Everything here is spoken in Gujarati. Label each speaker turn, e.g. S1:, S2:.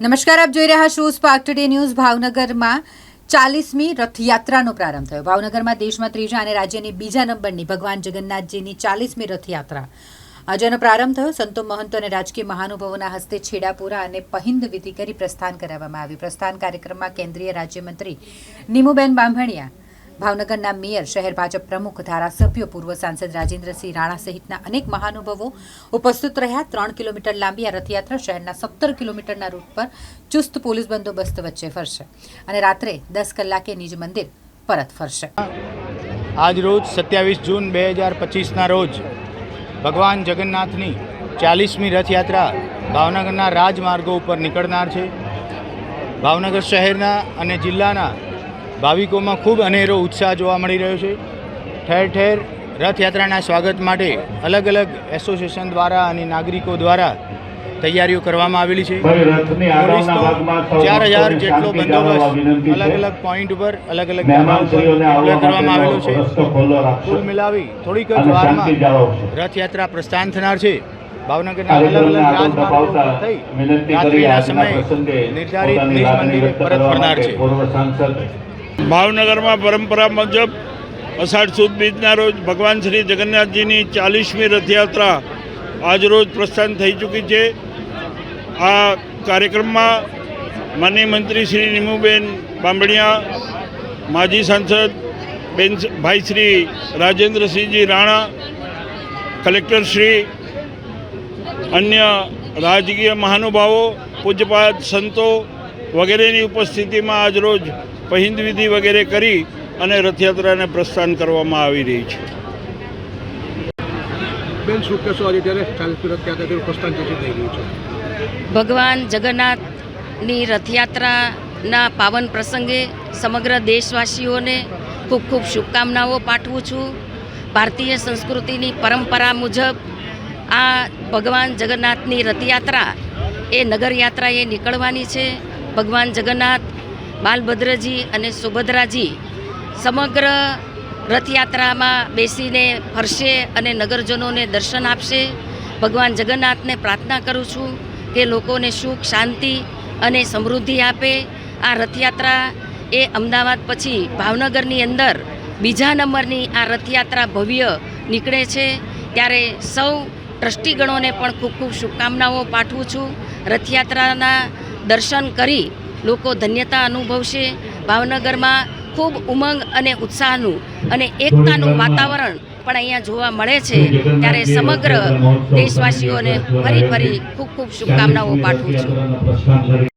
S1: નમસ્કાર, આપ જોઈ રહ્યા છો સ્પાર્ક ટુડે ન્યૂઝ. ભાવનગરમાં ચાલીસમી રથયાત્રાનો પ્રારંભ થયો. ભાવનગરમાં દેશમાં ત્રીજા અને રાજ્યની બીજા નંબરની ભગવાન જગન્નાથજીની ચાલીસમી રથયાત્રા. આજનો પ્રારંભ થયો. સંતો મહંતો અને રાજકીય મહાનુભાવોના હસ્તે છેડાપુરા અને પહિંદ વિધિ કરી પ્રસ્થાન કરાવવામાં આવ્યું. પ્રસ્થાન કાર્યક્રમમાં કેન્દ્રીય રાજ્યમંત્રી નીમુબેન બાંભણિયા ભાવનગરના મેયર, શહેર ભાજપ પ્રમુખ, ધારાસભ્યો, પૂર્વ સાંસદ રાજેન્દ્રસિંહ રાણા સહિતના અનેક મહાનુભાવો ઉપસ્થિત રહ્યા. ત્રણ કિલોમીટર લાંબી આ રથયાત્રા શહેરના સત્તર કિલોમીટરના રૂટ પર ચુસ્ત પોલીસ બંદોબસ્ત વચ્ચે ફરશે અને રાત્રે દસ કલાકે નિજ મંદિર પરત ફરશે.
S2: આજ રોજ સત્યાવીસ જૂન બે હજાર પચીસના રોજ ભગવાન જગન્નાથની ચાલીસમી રથયાત્રા ભાવનગરના રાજમાર્ગો ઉપર નીકળનાર છે. ભાવનગર શહેરના અને જિલ્લાના ભાવિકોમાં ખૂબ અનેરો ઉત્સાહ જોવા મળી રહ્યો છે. ઠેર ઠેર રથયાત્રાના સ્વાગત માટે અલગ અલગ એસોસિએશન દ્વારા અને નાગરિકો દ્વારા તૈયારીઓ કરવામાં આવેલી છે. ચાર હજાર જેટલો બંદોબસ્ત અલગ અલગ પોઈન્ટ ઉપર અલગ અલગ કરવામાં આવેલો છે. કુલ મિલાવી થોડીક જ વારમાં રથયાત્રા પ્રસ્થાન થનાર છે. ભાવનગરના અલગ અલગ રાજમાર્ગો થઈ રાત્રિના સમયે નિર્ધારિત નિજ મંદિરે પરત ફરનાર છે.
S3: ભાવનગરમાં પરંપરા મુજબ અષાઢ સુદ બીજના રોજ ભગવાન શ્રી જગન્નાથજીની ચાલીસમી રથયાત્રા આજરોજ પ્રસ્થાન થઈ ચૂકી છે. આ કાર્યક્રમમાં માનનીય મંત્રી શ્રી નિમુબેન બાંબણિયા માજી સાંસદ બેન ભાઈ શ્રી રાજેન્દ્રસિંહજી રાણા, કલેક્ટર શ્રી, અન્ય રાજકીય મહાનુભાવો, પૂજ્યપાદ સંતો વગેરેની ઉપસ્થિતિમાં આજરોજ વિધિ વગેરે કરી અને રથયાત્રાને પ્રસ્થાન કરવામાં આવી રહી છે.
S4: બેન શું કહેશો? આજે ત્યારે રથયાત્રા પ્રસ્થાન થઈ રહ્યું છે.
S5: ભગવાન જગન્નાથની રથયાત્રાના પાવન પ્રસંગે સમગ્ર દેશવાસીઓને ખૂબ ખૂબ શુભકામનાઓ પાઠવું છું. ભારતીય સંસ્કૃતિની પરંપરા મુજબ આ ભગવાન જગન્નાથની રથયાત્રા એ નગરયાત્રાએ નીકળવાની છે. ભગવાન જગન્નાથ બાલભદ્રજી અને સુભદ્રાજી સમગ્ર રથયાત્રામાં બેસીને ફરશે અને નગરજનોને દર્શન આપશે. ભગવાન જગન્નાથને પ્રાર્થના કરું છું કે લોકોને સુખ, શાંતિ અને સમૃદ્ધિ આપે. આ રથયાત્રા એ અમદાવાદ પછી ભાવનગરની અંદર બીજા નંબરની આ રથયાત્રા ભવ્ય નીકળે છે. ત્યારે સૌ ટ્રસ્ટીગણોને પણ ખૂબ ખૂબ શુભકામનાઓ પાઠવું છું. રથયાત્રાના દર્શન કરી લોકો ધન્યતા અનુભવશે. ભાવનગરમાં ખૂબ ઉમંગ અને ઉત્સાહનું અને એકતાનું વાતાવરણ પણ અહીંયા જોવા મળે છે. ત્યારે સમગ્ર દેશવાસીઓને ફરી ફરી ખૂબ ખૂબ શુભકામનાઓ પાઠવું છું.